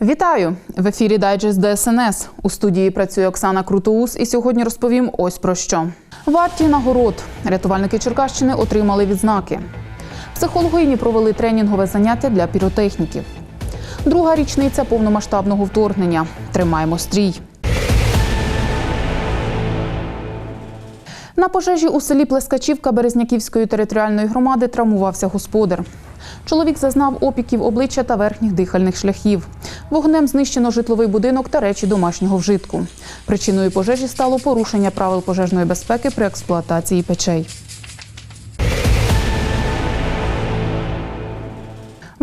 Вітаю в ефірі Дайджест ДСНС. У студії працює Оксана Крутоус, і сьогодні розповім ось про що. Варті нагород. Рятувальники Черкащини отримали відзнаки. Психологині провели тренінгове заняття для піротехніків. Друга річниця повномасштабного вторгнення. Тримаємо стрій. На пожежі у селі Плескачівка Березняківської територіальної громади травмувався господар. Чоловік зазнав опіків обличчя та верхніх дихальних шляхів. Вогнем знищено житловий будинок та речі домашнього вжитку. Причиною пожежі стало порушення правил пожежної безпеки при експлуатації печей.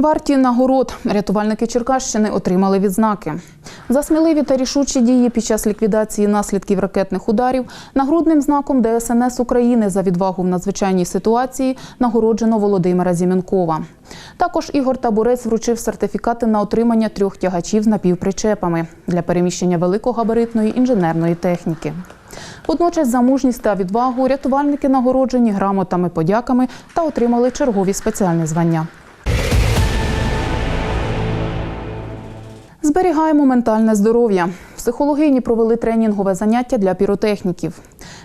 Варті нагород рятувальники Черкащини отримали відзнаки. За сміливі та рішучі дії під час ліквідації наслідків ракетних ударів нагрудним знаком ДСНС України за відвагу в надзвичайній ситуації нагороджено Володимира Зімінкова. Також Ігор Табурець вручив сертифікати на отримання трьох тягачів з напівпричепами для переміщення великогабаритної інженерної техніки. Водночас за мужність та відвагу рятувальники нагороджені грамотами, подяками та отримали чергові спеціальні звання. Зберігаємо ментальне здоров'я. Психологині провели тренінгове заняття для піротехніків.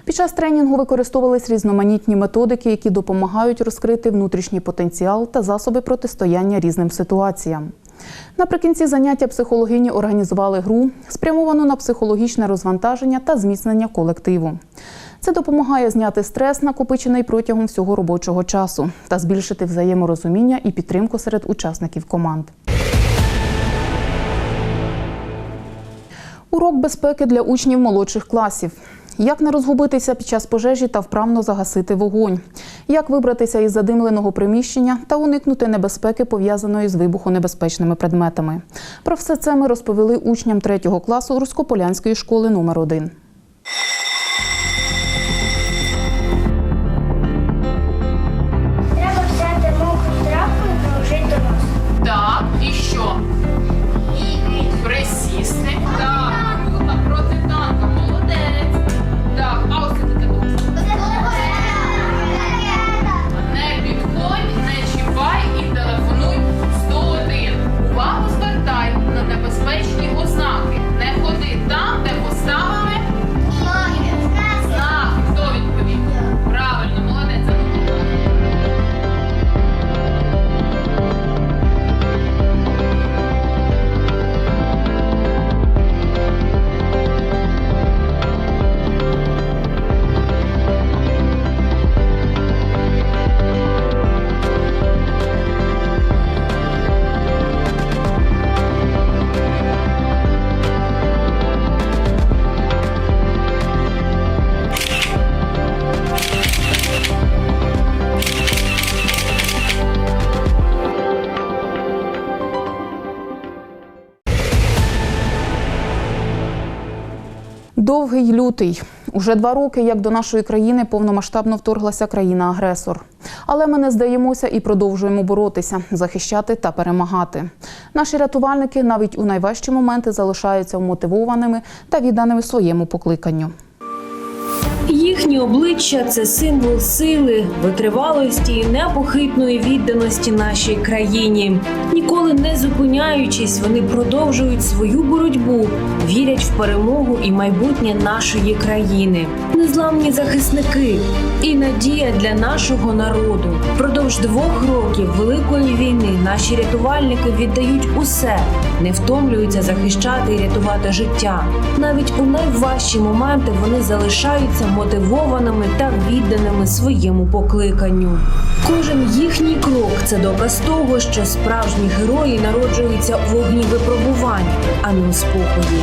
Під час тренінгу використовувались різноманітні методики, які допомагають розкрити внутрішній потенціал та засоби протистояння різним ситуаціям. Наприкінці заняття психологині організували гру, спрямовану на психологічне розвантаження та зміцнення колективу. Це допомагає зняти стрес, накопичений протягом всього робочого часу, та збільшити взаєморозуміння і підтримку серед учасників команд. Урок безпеки для учнів молодших класів. Як не розгубитися під час пожежі та вправно загасити вогонь? Як вибратися із задимленого приміщення та уникнути небезпеки, пов'язаної з вибухонебезпечними предметами? Про все це ми розповіли учням третього класу Руськополянської школи номер 1 Довгий лютий. Уже два роки, як до нашої країни повномасштабно вторглася країна-агресор. Але ми не здаємося і продовжуємо боротися, захищати та перемагати. Наші рятувальники навіть у найважчі моменти залишаються вмотивованими та відданими своєму покликанню. Їхні обличчя це символ сили, витривалості і непохитної відданості нашій країні. Ніколи не зупиняючись, вони продовжують свою боротьбу, вірять в перемогу і майбутнє нашої країни. Незламні захисники і надія для нашого народу. Впродовж двох років великої війни наші рятувальники віддають усе, не втомлюються захищати і рятувати життя. Навіть у найважчі моменти вони залишаються мотивованими та відданими своєму покликанню. Кожен їхній крок це доказ того, що справжні герої народжуються у вогні випробувань, а не у спокої.